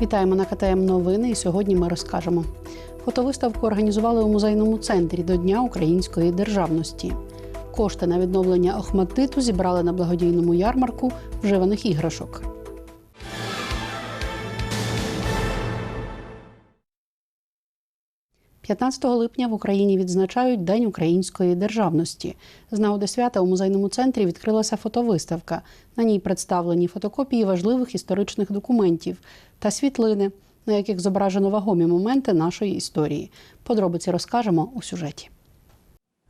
Вітаємо на КТМ Новини. І сьогодні ми розкажемо. Фотовиставку організували у музейному центрі до Дня української державності. Кошти на відновлення Охматиту зібрали на благодійному ярмарку вживаних іграшок. – 15 липня в Україні відзначають День української державності. З нагоди свята у музейному центрі відкрилася фотовиставка. На ній представлені фотокопії важливих історичних документів та світлини, на яких зображено вагомі моменти нашої історії. Подробиці розкажемо у сюжеті.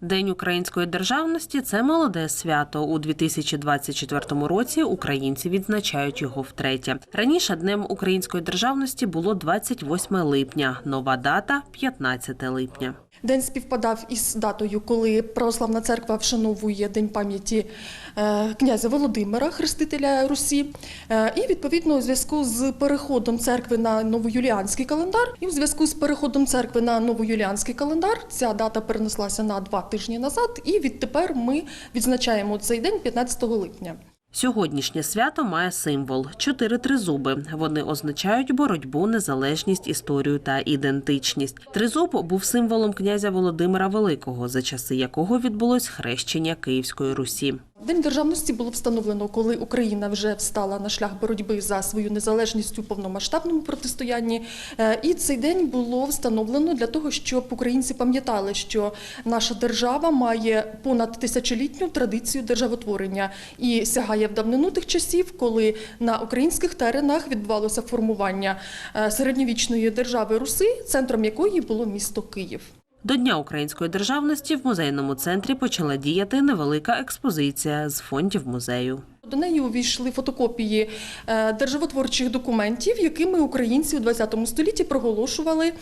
День української державності це молоде свято. У 2024 році українці відзначають його втретє. Раніше днем української державності було 28 липня. Нова дата 15 липня. День співпадав із датою, коли православна церква вшановує День пам'яті е, князя Володимира, хрестителя Русі. Е, І відповідно у зв'язку з переходом церкви на новоюліанський календар, і у зв'язку з переходом церкви на новоюліанський календар ця дата перенеслася на два тижні назад. І відтепер ми відзначаємо цей день 15 липня. Сьогоднішнє свято має символ чотири тризуби. Вони означають боротьбу, незалежність, історію та ідентичність. Тризуб був символом князя Володимира Великого, за часи якого відбулось хрещення Київської Русі. День державності було встановлено, коли Україна вже встала на шлях боротьби за свою незалежність у повномасштабному протистоянні. Е, І цей день було встановлено для того, щоб українці пам'ятали, що наша держава має понад тисячолітню традицію державотворення і сягає в давнину тих часів, коли на українських теренах відбувалося формування е, середньовічної держави Руси, центром якої було місто Київ. До Дня української державності в музейному центрі почала діяти невелика експозиція з фондів музею. До неї увійшли фотокопії е, державотворчих документів, якими українці у ХХ столітті проголошували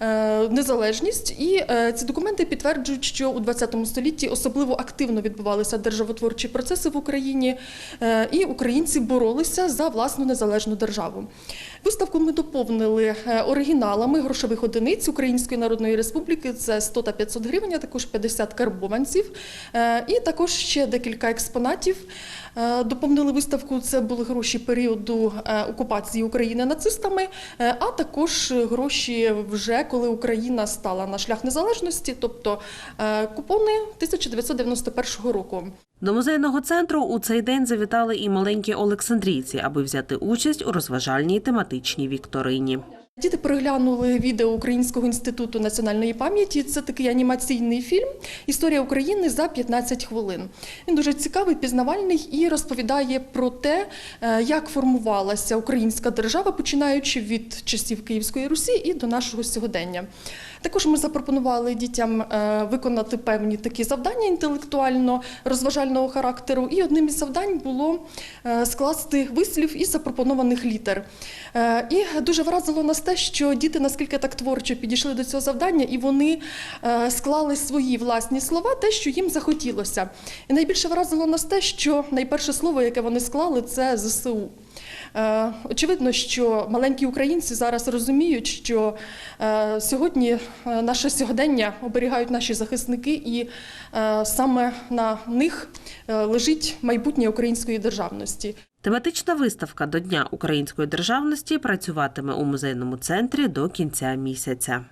е, незалежність. І е, ці документи підтверджують, що у ХХ столітті особливо активно відбувалися державотворчі процеси в Україні, і українці боролися за власну незалежну державу. Виставку ми доповнили оригіналами грошових одиниць Української Народної Республіки. Це 100 та 500 гривень, а також 50 карбованців. І також ще декілька експонатів. Е, Доповнили виставку. Це були гроші періоду е, окупації України нацистами, е, а також гроші вже коли Україна стала на шлях незалежності, тобто купони 1991 року. До музейного центру у цей день завітали і маленькі олександрійці, аби взяти участь у розважальній тематичній вікторині. Діти переглянули відео Українського інституту національної пам'яті. Це такий анімаційний фільм Історія України за 15 хвилин. Він дуже цікавий, пізнавальний і розповідає про те, е, як формувалася українська держава, починаючи від часів Київської Русі і до нашого сьогодення. Також ми запропонували дітям е, виконати певні такі завдання інтелектуально розважального характеру. І одним із завдань було е, скласти вислів із запропонованих літер. І дуже вразило нас те, що діти наскільки так творчо підійшли до цього завдання, і вони е, склали свої власні слова, те, що їм захотілося. І найбільше вразило нас те, що найперше слово, яке вони склали, це ЗСУ. Е, Очевидно, що маленькі українці зараз розуміють, що е, сьогодні е, наше сьогодення оберігають наші захисники, і саме на них лежить майбутнє української державності. Тематична виставка до Дня української державності працюватиме у музейному центрі до кінця місяця.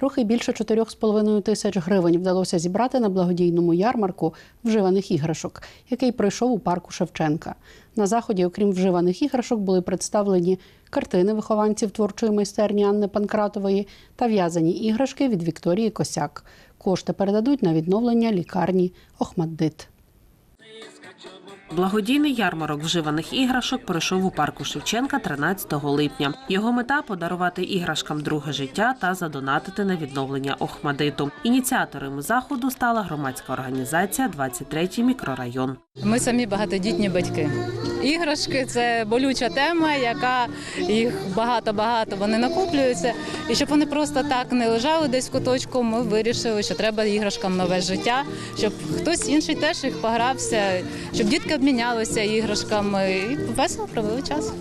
Трохи більше 4,5 тисяч гривень вдалося зібрати на благодійному ярмарку вживаних іграшок, який пройшов у парку Шевченка. На заході, окрім вживаних іграшок, були представлені картини вихованців творчої майстерні Анни Панкратової та в'язані іграшки від Вікторії Косяк. Кошти передадуть на відновлення лікарні Охмаддит. Благодійний ярмарок вживаних іграшок пройшов у парку Шевченка 13 липня. Його мета подарувати іграшкам друге життя та задонатити на відновлення Охмадиту. Ініціаторами заходу стала громадська організація «23 мікрорайон. Ми самі багатодітні батьки. Іграшки це болюча тема, яка їх багато-багато вони накоплюються. І щоб вони просто так не лежали десь в куточку, ми вирішили, що треба іграшкам нове життя, щоб хтось інший теж їх погрався, щоб дітки обмінялися іграшками і весело провели час.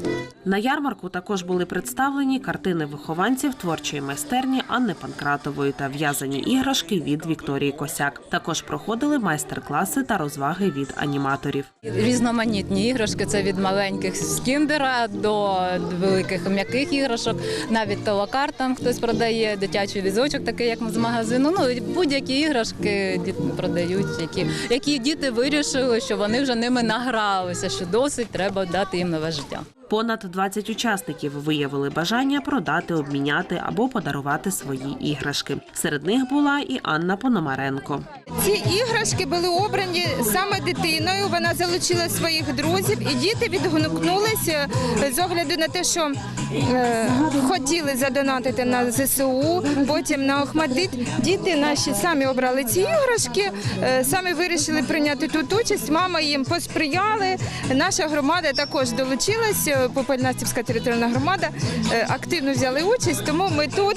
На ярмарку також були представлені картини вихованців творчої майстерні Анни Панкратової та в'язані іграшки від Вікторії Косяк. Також проходили майстер-класи та розваги від аніматорів. Різноманітні іграшки це від маленьких з кіндера до великих м'яких іграшок. Навіть толокар там хтось продає, дитячий візочок, такий як з магазину. Ну будь-які іграшки продають, які, які діти вирішили, що вони вже ними награлися, що досить треба дати їм нове життя. Понад 20 учасників виявили бажання продати, обміняти або подарувати свої іграшки. Серед них була і Анна Пономаренко. Ці іграшки були обрані саме дитиною. Вона залучила своїх друзів, і діти відгукнулися з огляду на те, що е, хотіли задонатити на ЗСУ, потім на Охмадит. Діти наші самі обрали ці іграшки, е, самі вирішили прийняти тут участь. Мама їм посприяли. Наша громада також долучилась. Попельнастівська територіальна громада е, активно взяли участь, тому ми тут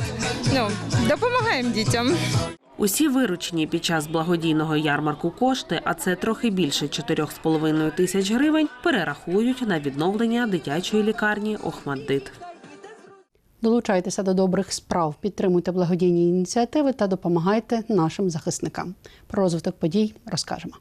ну, допомагаємо дітям. Усі виручені під час благодійного ярмарку кошти, а це трохи більше 4,5 тисяч гривень, перерахують на відновлення дитячої лікарні Охмаддит. Долучайтеся до добрих справ, підтримуйте благодійні ініціативи та допомагайте нашим захисникам. Про розвиток подій розкажемо.